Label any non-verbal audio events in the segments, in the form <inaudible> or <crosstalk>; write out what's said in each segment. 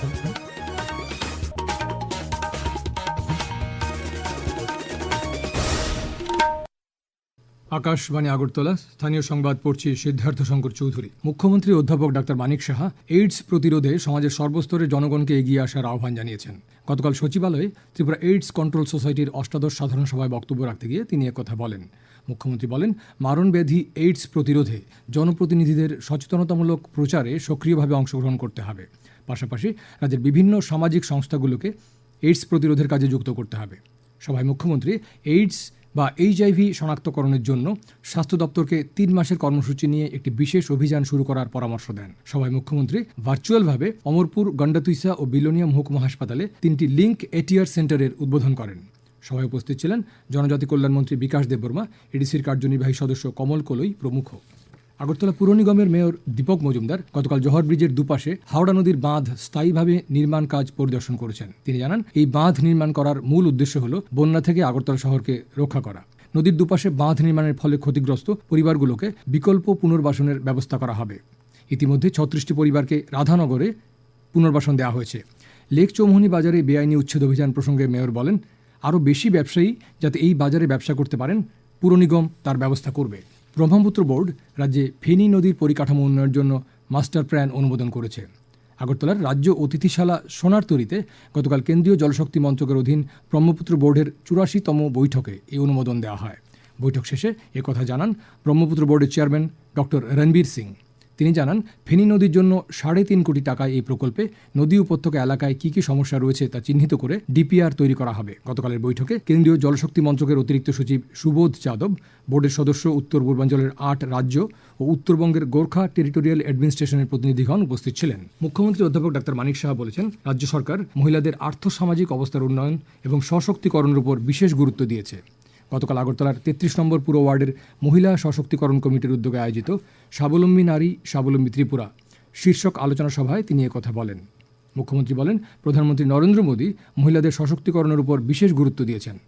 감사합니다. <laughs> আকাশবাণী আগরতলা, স্থানীয় সংবাদ পড়ছি সিদ্ধার্থ শঙ্কর চৌধুরী। মুখ্যমন্ত্রী অধ্যাপক ডাক্তার মানিক সাহা এইডস প্রতিরোধে সমাজের সর্বস্তরের জনগণকে এগিয়ে আসার আহ্বান জানিয়েছেন। গতকাল সচিবালয়ে ত্রিপুরা এইডস কন্ট্রোল সোসাইটির অষ্টাদশ সাধারণ সভায় বক্তব্য রাখতে গিয়ে তিনি একথা বলেন। মুখ্যমন্ত্রী বলেন, মারণব্যাধি এইডস প্রতিরোধে জনপ্রতিনিধিদের সচেতনতামূলক প্রচারে সক্রিয়ভাবে অংশগ্রহণ করতে হবে। পাশাপাশি রাজ্যের বিভিন্ন সামাজিক সংস্থাগুলোকে এইডস প্রতিরোধের কাজে যুক্ত করতে হবে। সভায় মুখ্যমন্ত্রী এইডস বা এইচআইভি শনাক্তকরণের জন্য স্বাস্থ্য দপ্তরকে তিন মাসের কর্মসূচি নিয়ে একটি বিশেষ অভিযান শুরু করার পরামর্শ দেন। সভায় মুখ্যমন্ত্রী ভার্চুয়ালভাবে অমরপুর, গণ্ডাতুইসা ও বিলোনিয়া মহকুমা হাসপাতালে তিনটি লিঙ্ক এটিআর সেন্টারের উদ্বোধন করেন। সভায় উপস্থিত ছিলেন জনজাতি কল্যাণমন্ত্রী বিকাশ দেববর্মা, এডিসির কার্যনির্বাহী সদস্য কমল কলই প্রমুখ। আগরতলা পুর নিগমের মেয়র দীপক মজুমদার গতকাল জহর ব্রিজের দুপাশে হাওড়া নদীর বাঁধ স্থায়ীভাবে নির্মাণ কাজ পরিদর্শন করেছেন। তিনি জানান, এই বাঁধ নির্মাণ করার মূল উদ্দেশ্য হল বন্যা থেকে আগরতলা শহরকে রক্ষা করা। নদীর দুপাশে বাঁধ নির্মাণের ফলে ক্ষতিগ্রস্ত পরিবারগুলোকে বিকল্প পুনর্বাসনের ব্যবস্থা করা হবে। ইতিমধ্যে ছত্রিশটি পরিবারকে রাধানগরে পুনর্বাসন দেওয়া হয়েছে। লেক চৌমুহনী বাজারে বেআইনি উচ্ছেদ অভিযান প্রসঙ্গে মেয়র বলেন, আরও বেশি ব্যবসায়ী যাতে এই বাজারে ব্যবসা করতে পারেন, পুর নিগম তার ব্যবস্থা করবে। ব্রহ্মপুত্র বোর্ড রাজ্যে ফেনী নদীর পরিকাঠামো উন্নয়নের জন্য মাস্টার প্ল্যান অনুমোদন করেছে। আগরতলার রাজ্য অতিথিশালা সোনারতরীতে গতকাল কেন্দ্রীয় জলশক্তি মন্ত্রকের অধীন ব্রহ্মপুত্র বোর্ডের চুরাশিতম বৈঠকে এই অনুমোদন দেওয়া হয়। বৈঠক শেষে কথা জানান ব্রহ্মপুত্র বোর্ডের চেয়ারম্যান ডক্টর রণবীর সিং। তিনি জানান, ফেনী নদীর জন্য সাড়ে তিন কোটি টাকায় এই প্রকল্পে নদী উপত্যকা এলাকায় কি কি সমস্যা রয়েছে তা চিহ্নিত করে ডিপিআর তৈরি করা হবে। গতকালের বৈঠকে কেন্দ্রীয় জলশক্তি মন্ত্রকের অতিরিক্ত সচিব সুবোধ যাদব, বোর্ডের সদস্য উত্তর পূর্বাঞ্চলের আট রাজ্য ও উত্তরবঙ্গের গোর্খা টেরিটোরিয়াল অ্যাডমিনিস্ট্রেশনের প্রতিনিধিগণ উপস্থিত ছিলেন। মুখ্যমন্ত্রী অধ্যাপক ডাক্তার মানিক সাহা বলেছেন, রাজ্য সরকার মহিলাদের আর্থসামাজিক অবস্থার উন্নয়ন এবং সশক্তিকরণের উপর বিশেষ গুরুত্ব দিয়েছে। গতকাল আগরতলার তেত্রিশ নম্বর পুর ওয়ার্ডের মহিলা সশক্তিকরণ কমিটির উদ্যোগে আয়োজিত স্বাবলম্বী নারী, স্বাবলম্বী ত্রিপুরা শীর্ষক আলোচনা সভায় তিনি কথা বলেন। মুখ্যমন্ত্রী বলেন, প্রধানমন্ত্রী নরেন্দ্র মোদী মহিলাদের সশক্তিকরণের উপর বিশেষ গুরুত্ব দিয়েছেন।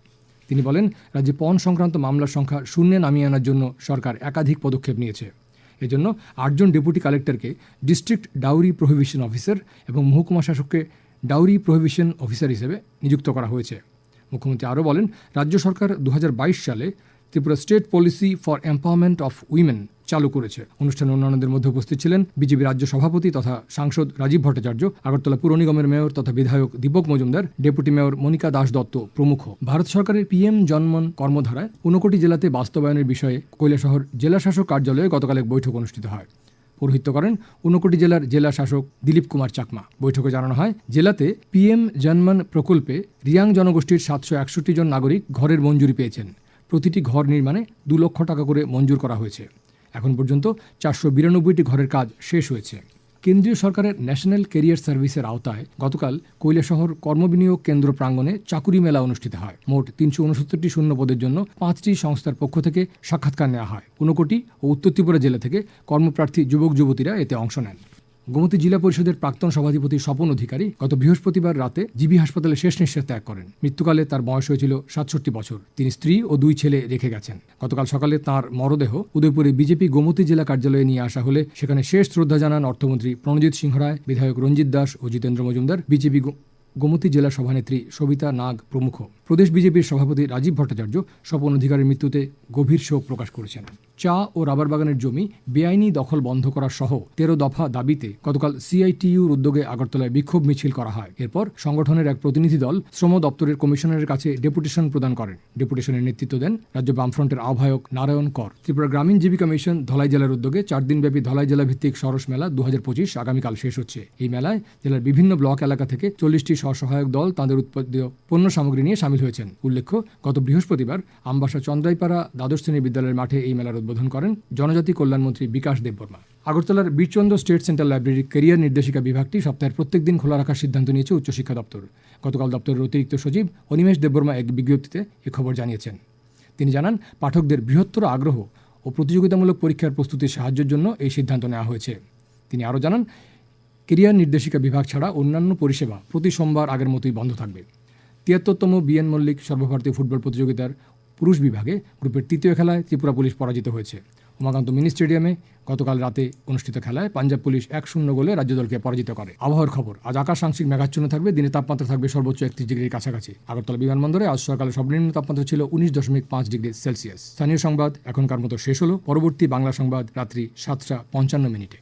তিনি বলেন, রাজ্যে পণ সংক্রান্ত মামলার সংখ্যা শূন্যে নামিয়ে আনার জন্য সরকার একাধিক পদক্ষেপ নিয়েছে। এজন্য আটজন ডেপুটি কালেক্টরকে ডিস্ট্রিক্ট ডাউরি প্রহিবিশন অফিসার এবং মহকুমা শাসককে ডাউরি প্রহিবিশন অফিসার হিসেবে নিযুক্ত করা হয়েছে। মুখ্যমন্ত্রী আরও বলেন, রাজ্য সরকার দু হাজার বাইশ সালে Tripura state policy for empowerment of women চালু করেছে। অনুষ্ঠানে অন্যান্যদের মধ্যে উপস্থিত ছিলেন বিজেপি রাজ্য সভাপতি তথা সাংসদ রাজীব ভট্টাচার্য, আগরতলা পুর নিগমের মেয়র তথা বিধায়ক দীপক মজুমদার, ডেপুটি মেয়র মনিকা দাস দত্ত প্রমুখ। ভারত সরকারের পিএম জন্মন কর্মধারায় ঊনকোটি জেলাতে বাস্তবায়নের বিষয়ে কৈলাসহর জেলাশাসক কার্যালয়ে গতকাল এক বৈঠক অনুষ্ঠিত হয়। পৌরোহিত্য করেন ঊনকোটি জেলার জেলা শাসক দিলীপ কুমার চাকমা। বৈঠকে জানানো হয়, জেলাতে পিএম জনমান প্রকল্পে রিয়াং জনগোষ্ঠীর সাতশো একষট্টি জন নাগরিক ঘরের মঞ্জুরি পেয়েছেন। প্রতিটি ঘর নির্মাণে দু লক্ষ টাকা করে মঞ্জুর করা হয়েছে। এখন পর্যন্ত চারশো বিরানব্বইটি ঘরের কাজ শেষ হয়েছে। কেন্দ্রীয় সরকারের ন্যাশনাল কেরিয়ার সার্ভিসের আওতায় গতকাল কৈলাসহর কর্মবিনিয়োগ কেন্দ্র প্রাঙ্গণে চাকুরি মেলা অনুষ্ঠিত হয়। মোট তিনশো উনসত্তরটি শূন্য পদের জন্য পাঁচটি সংস্থার পক্ষ থেকে সাক্ষাৎকার নেওয়া হয়। ঊনকোটি ও উত্তর ত্রিপুরা জেলা থেকে কর্মপ্রার্থী যুবক যুবতীরা এতে অংশ নেন। গোমতী জেলা পরিষদের প্রাক্তন সভাধিপতি স্বপন অধিকারী গত বৃহস্পতিবার রাতে জিবি হাসপাতালে শেষ নিঃশ্বাস ত্যাগ করেন। মৃত্যুকালে তার বয়স হয়েছিল সাতষট্টি বছর। তিনি স্ত্রী ও দুই ছেলে রেখে গেছেন। গতকাল সকালে তার মরদেহ উদয়পুরে বিজেপি গোমতী জেলা কার্যালয়ে নিয়ে আসা হলে সেখানে শেষ শ্রদ্ধা জানান অর্থমন্ত্রী প্রণজিৎ সিংহ রায় বিধায়ক রঞ্জিত দাস ও জিতেন্দ্র মজুমদার। বিজেপি গোমতী জেলা সভানেত্রী সবিতা নাগ প্রমুখ। প্রদেশ বিজেপির সভাপতি রাজীব ভট্টাচার্য স্বপন অধিকারের মৃত্যুতে গভীর শোক প্রকাশ করেছেন। চা ও রাবার বাগানের জমি বেআইনি দখল বন্ধ করা সহ তেরো দফা দাবিতে গতকাল সিআইটিইউর উদ্যোগে আগরতলায় বিক্ষোভ মিছিল করা হয়। এরপর সংগঠনের এক প্রতিনিধি দল শ্রম দপ্তরের কমিশনারের কাছে ডেপুটেশন প্রদান করেন। ডেপুটেশনের নেতৃত্ব দেন রাজ্য বামফ্রন্টের আহ্বায়ক নারায়ণ কর। ত্রিপুরা গ্রামীণ জীবিকা মিশন ধলাই জেলার উদ্যোগে চার দিনব্যাপী ধলাই জেলা ভিত্তিক সরস মেলা দু হাজার পঁচিশ আগামীকাল শেষ হচ্ছে। এই মেলায় জেলার বিভিন্ন ব্লক এলাকা থেকে চল্লিশটি স্বসহায়ক দল তাদের উৎপাদিত পণ্য সামগ্রী নিয়ে সামিল হয়েছেন। উল্লেখ্য, গত বৃহস্পতিবার আমবাসা চন্দ্রাইপাড়া দ্বাদশ শ্রেণি বিদ্যালয়ের মাঠে এই মেলার উদ্বোধন করেন জনজাতি কল্যাণমন্ত্রী বিকাশ দেববর্মা। আগরতলার বীরচন্দ্র স্টেট সেন্ট্রাল লাইব্রেরির কেরিয়ার নির্দেশিকা বিভাগটি সপ্তাহের প্রত্যেক দিন খোলা রাখার সিদ্ধান্ত নিয়েছে উচ্চশিক্ষা দপ্তর। গতকাল দপ্তরের অতিরিক্ত সচিব অনিমেষ দেববর্মা এক বিজ্ঞপ্তিতে এ খবর জানিয়েছেন। তিনি জানান, পাঠকদের বৃহত্তর আগ্রহ ও প্রতিযোগিতামূলক পরীক্ষার প্রস্তুতির সাহায্যের জন্য এই সিদ্ধান্ত নেওয়া হয়েছে। তিনি আরও জানান কেরিয়ার নির্দেশিকা বিভাগ ছাড়া অন্যান্য পরিষেবা প্রতি সোমবার আগের মতোই বন্ধ থাকবে। তিয়াত্তরতম বিএন মল্লিক সর্বভারতীয় ফুটবল প্রতিযোগিতার পুরুষ বিভাগে গ্রুপের তৃতীয় খেলায় ত্রিপুরা পুলিশ পরাজিত হয়েছে। উমাকান্ত মিনি স্টেডিয়ামে গতকাল রাতে অনুষ্ঠিত খেলায় পাঞ্জাব পুলিশ এক শূন্য গোলে রাজ্য দলকে পরাজিত করে। আবহাওয়ার খবর, আজ আকাশ আংশিক মেঘাচ্ছন্ন থাকবে, দিনে তাপমাত্রা থাকবে সর্বোচ্চ একত্রিশ ডিগ্রির কাছাকাছি। আগরতলা বিমানবন্দরে আজ সকালে সর্বনিম্ন তাপমাত্রা ছিল উনিশ দশমিক পাঁচ ডিগ্রি সেলসিয়াস। স্থানীয় সংবাদ, এখনকার মতো শেষ হলো। পরবর্তী বাংলা সংবাদ, রাত্রি সাতটা পঞ্চান্ন মিনিটে।